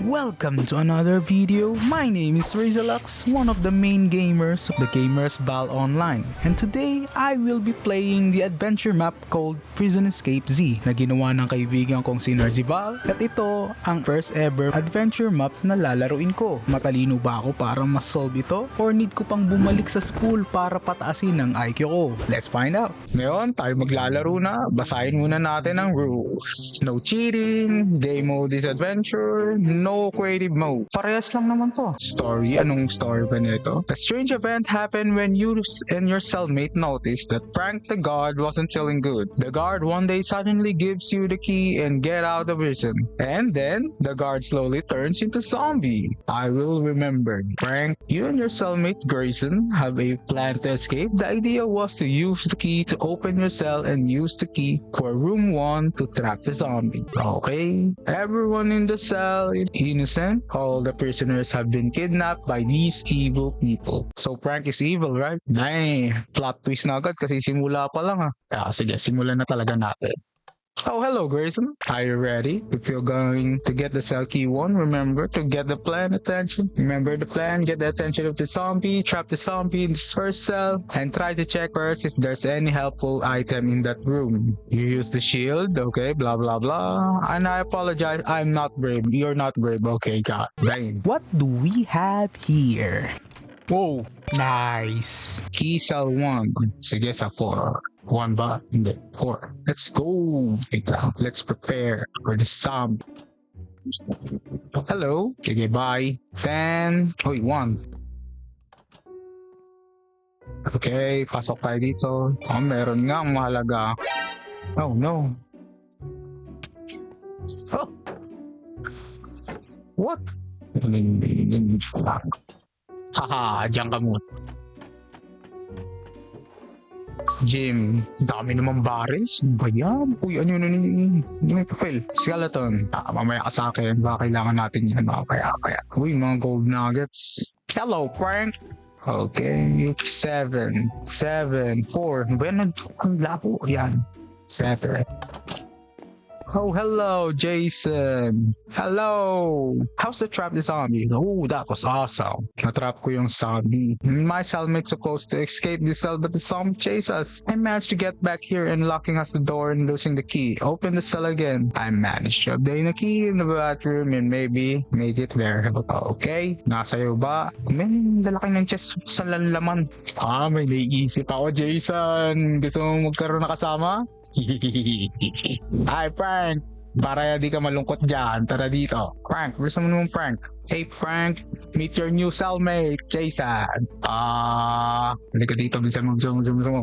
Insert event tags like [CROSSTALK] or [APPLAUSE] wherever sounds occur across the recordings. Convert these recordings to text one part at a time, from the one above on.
Welcome to another video. My name is Rizalux, one of the main gamers of the Gamers Val Online. And today, I will be playing the adventure map called Prison Escape Z na ginawa ng kaibigan kong si Narzival. At ito ang first ever adventure map na lalaruin ko. Matalino ba ako para ma-solve ito? Or need ko pang bumalik sa school para pataasin ang IQ ko? Let's find out. Ngayon, tayo maglalaro na. Basahin muna natin ang rules. No cheating, game mode is adventure, no creative mode. Parehas lang naman to. Story, anong story ba nito? A strange event happened when you and your cellmate noticed that Frank the guard wasn't feeling good. The guard one day suddenly gives you the key and get out of prison. And then, the guard slowly turns into zombie. I will remember. Frank, you and your cellmate Grayson have a plan to escape. The idea was to use the key to open your cell and use the key for room 1 to trap the zombie. Okay, everyone in the cell innocent. All the prisoners have been kidnapped by these evil people. So Frank is evil, right? Dang, plot twist na agad kasi simula pa lang ah. Kaya sige, simulan na talaga natin. Oh, hello, Grayson. Are you ready? If you're going to get the cell key one, remember to get the plan attention. Remember the plan, get the attention of the zombie, trap the zombie in this first cell, and try to check first if there's any helpful item in that room. You use the shield, okay, blah blah blah. And I apologize, I'm not brave. You're not brave, okay, God. What do we have here? Whoa, nice. Key cell 1. Sige sa 4. 1 ba? Hindi. 4. Let's go. Let's prepare for the zombie. Hello. Sige, bye. 10. Uy, 1. Okay, pasok tayo dito. Oh, meron nga mahalaga. Oh, no. Oh! What? Haha, diyan ka muna. Jim, dami naman barrels. Ba yan? Uy, ano yun? Ano yun? May papel. Skeleton. Ah, mamaya ka sa akin. Baka kailangan natin yan. Mamaya, kaya. Uy, mga gold nuggets. Hello, Frank. Okay. Seven. Seven. Four. Ano ba yan? Ang labo. Yan. Seven. Oh, hello, Jason. Hello. How's the trap the zombie? Oh, that was awesome. Natrap ko yung zombie. My cellmate's supposed to escape the cell, but the zombie chased us. I managed to get back here and locking us the door and losing the key. Open the cell again. I managed to obtain the key in the bathroom and maybe make it there. Okay, nasa iyo ba? May lalaki ng chest sa laman. Ah, may naiisip ako, Jason. Gusto mo magkaroon na kasama? [LAUGHS] Hi, Frank! Para di ka malungkot dyan, tara dito. Frank, gusto mo naman Frank? Hey, Frank, meet your new cellmate, Jason. Ah, hindi ka dito, bisa mo, bisa mo, bisa mo, bisa mo.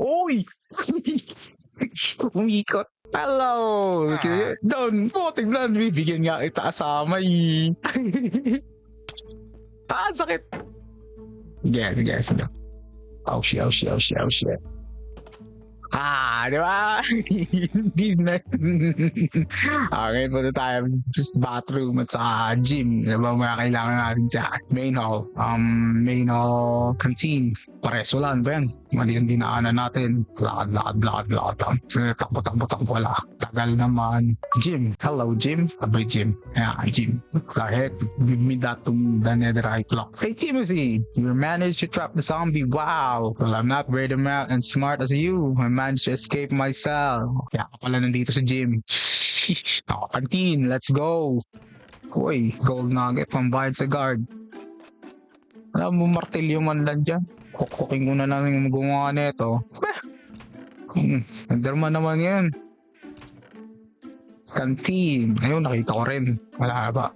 Uy! [LAUGHS] Umikot. Hello! Okay. Doon, po, tignan, bibigyan nga kita asama eh. [LAUGHS] ah, sakit. Yeah, yeah, sige. Oh shit, oh shit, oh shit, oh shit. Ah, di ba? [LAUGHS] Hindi na. [LAUGHS] okay, punta tayo just bathroom at sa gym. Di ba mga kailangan natin sa main hall. Um, main hall canteen. Pareso lang ba yan? Mali yung dinaanan natin. Lakad, lakad, lakad, lakad lang. So, takbo, takbo, takbo, wala. Tagal naman. Gym. Hello, gym. Abay, gym. Yeah, gym. Kahit, give me that to the netherite clock. Hey, Timothy, you managed to trap the zombie. Wow. Well, I'm not very smart and smart as you. I managed to escape myself. Kaya ka pala nandito gym. [LAUGHS] Ako, canteen. Let's go. Uy, gold nugget pambayad sa guard. Alam mo, martilyo man lang dyan. Kukuking ko na lang yung gumawa nito. Bah! Hmm, Enderman naman yan. Canteen. Ayun, nakita ko rin. Wala ba?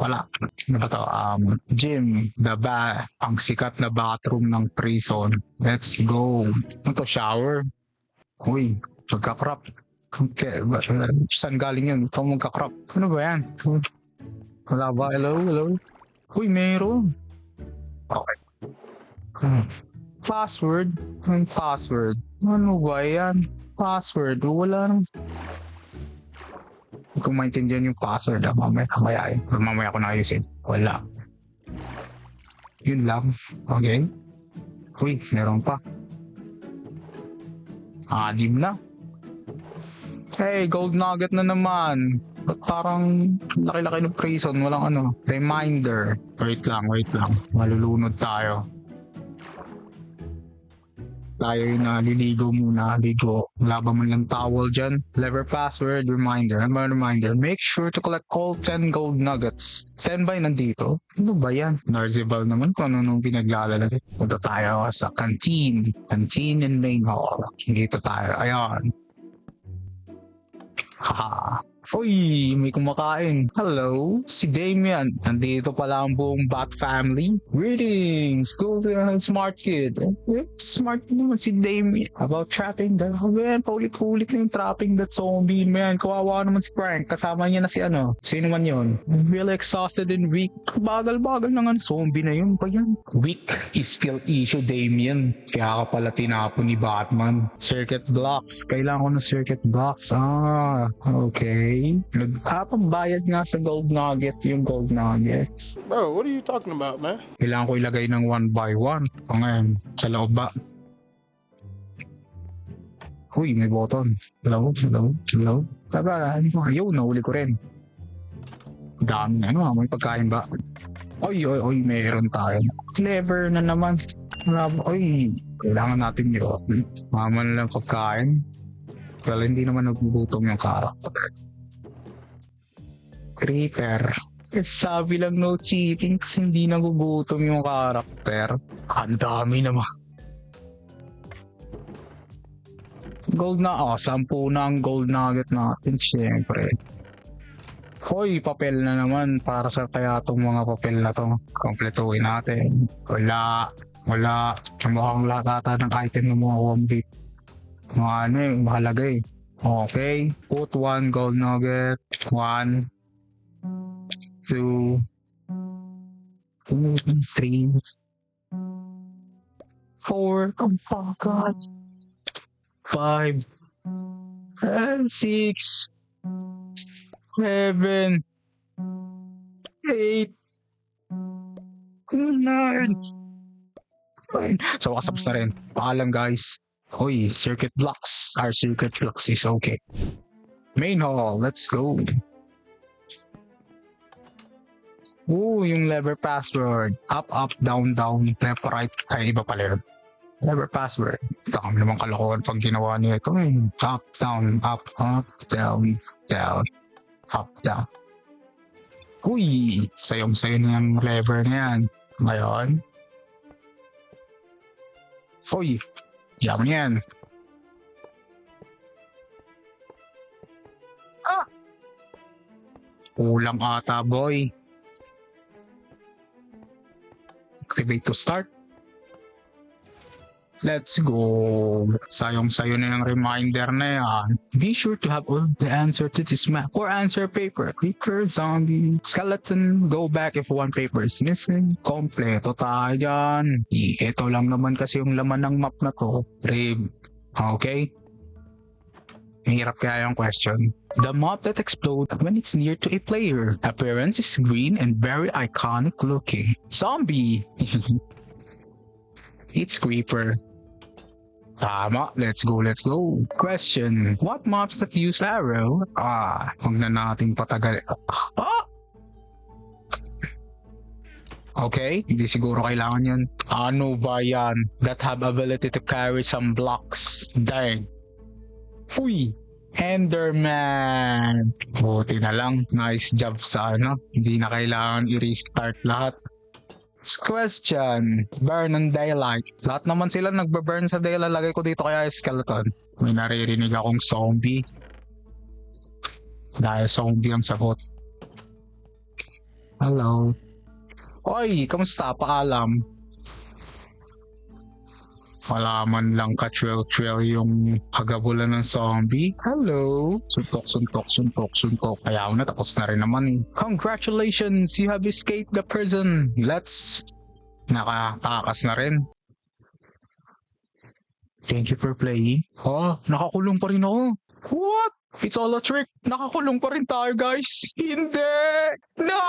Wala. Ano ba to? Um, gym. The ba ang sikat na bathroom ng prison. Let's go. Ano to? Shower? Uy, magkakrap. Okay, saan galing yun? Ito magkakrap. Ano ba yan? Wala ba? Hello? Hello? Uy, meron. Okay. Password? Ang password? Ano ba yan? Password? Wala nang... Hindi ko maintindihan yung password. Ah. Mamaya, mamaya, eh. mamaya ko na ayusin. Wala. Yun lang. Okay. Uy, meron pa. Anim na. Hey, gold nugget na naman. Ba't parang laki-laki ng prison? Walang ano. Reminder. Wait lang, wait lang. Malulunod tayo. Tayo yung naliligo muna. Ligo. Ba man lang towel dyan? Lever password, reminder. Ano reminder? Make sure to collect all 10 gold nuggets. 10 ba nandito? Ano ba yan? Narzibal naman kung ano nung pinaglalagay. Punta tayo sa canteen. Canteen and main hall. Dito tayo. Ayan. Haha. Uy, may kumakain. Hello, si Damian. Nandito pala ang buong Bat family. Greetings, go to the smart kid. Smart naman si Damian. About trapping the... Man, paulit-ulit na yung trapping that zombie, man. Kawawa naman si Frank. Kasama niya na si ano. Sino man yun? Really exhausted and weak. Bagal-bagal na nga ng zombie na yun. Pa yan? Weak is still issue, Damian. Kaya ka pala tinapon ni Batman. Circuit blocks. Kailangan ko ng circuit blocks. Ah, okay. Nag ah, pambayad nga sa gold nugget yung gold nuggets. Bro, what are you talking about, man? Kailangan ko ilagay ng one by one. O ngayon, sa loob ba? Uy, may button. Hello, hello, hello. Taba, ano ko? Ayun, nahuli ko rin. Dami, ano, may pagkain ba? Oy, oy, oy, meron tayo. Clever na naman. Ba- Oy, kailangan natin yun. Mama na lang pagkain. Well, hindi naman nagugutom yung karakter. Creeper. Sabi lang no cheating kasi hindi nagugutom yung karakter. Ang dami naman. Gold na, oh, sampu na ang gold nugget natin, syempre. Hoy, papel na naman para sa kaya tong mga papel na to. Kompletuhin natin. Wala. Wala. Mukhang lahat ata ng item ng mga zombie. Mga ano eh, mahalaga eh. Okay. Put one gold nugget. One. Two. Three. Four. Oh god. Five. And six. Seven. Eight. Fine. So, kasapos na rin. Paalam guys. Hoy, circuit blocks. Our circuit blocks is okay. Main hall, let's go. Ooh, yung lever password. Up, up, down, down, left, right. Ay, iba pala yun. Lever password. Ito kami naman kalokohan pag ginawa niya ito. eh. Up, down, up, up, down, down, up, down. Uy, sayong-sayo na yung lever na yan. Ngayon. Uy, yaman yan. Ah! Kulang ata, boy. Activate to start. Let's go. Sayong-sayo na yung reminder na yan. Be sure to have all the answer to this map or answer paper. Creeper, zombie, skeleton, go back if one paper is missing. Kompleto tayo dyan. Ito lang naman kasi yung laman ng map na to. Rib. Okay? Mahirap kaya yung question. The mob that explodes when it's near to a player. Appearance is green and very iconic looking. Zombie! [LAUGHS] It's Creeper. Tama. Let's go, let's go. Question. What mobs that use arrow? Ah, huwag na nating patagal. Ah! Okay, hindi siguro kailangan yan. Ano ba yan? That have ability to carry some blocks. Dang. Uy! Enderman! Buti na lang. Nice job sa ano. Hindi na kailangan i-restart lahat. Question. Burn and daylight. Lahat naman sila nagbe-burn sa daylight. Lagay ko dito kaya skeleton. May naririnig akong zombie. Dahil zombie ang sagot. Hello. Oy, kamusta? Paalam. Wala man lang ka-trail-trail yung hagabulan ng zombie. Hello. Suntok, suntok, suntok, suntok. Ayaw na, tapos na rin naman eh. Congratulations, you have escaped the prison. Let's... Nakatakas na rin. Thank you for playing. Oh, nakakulong pa rin ako. What? It's all a trick. Nakakulong pa rin tayo, guys. Hindi! No!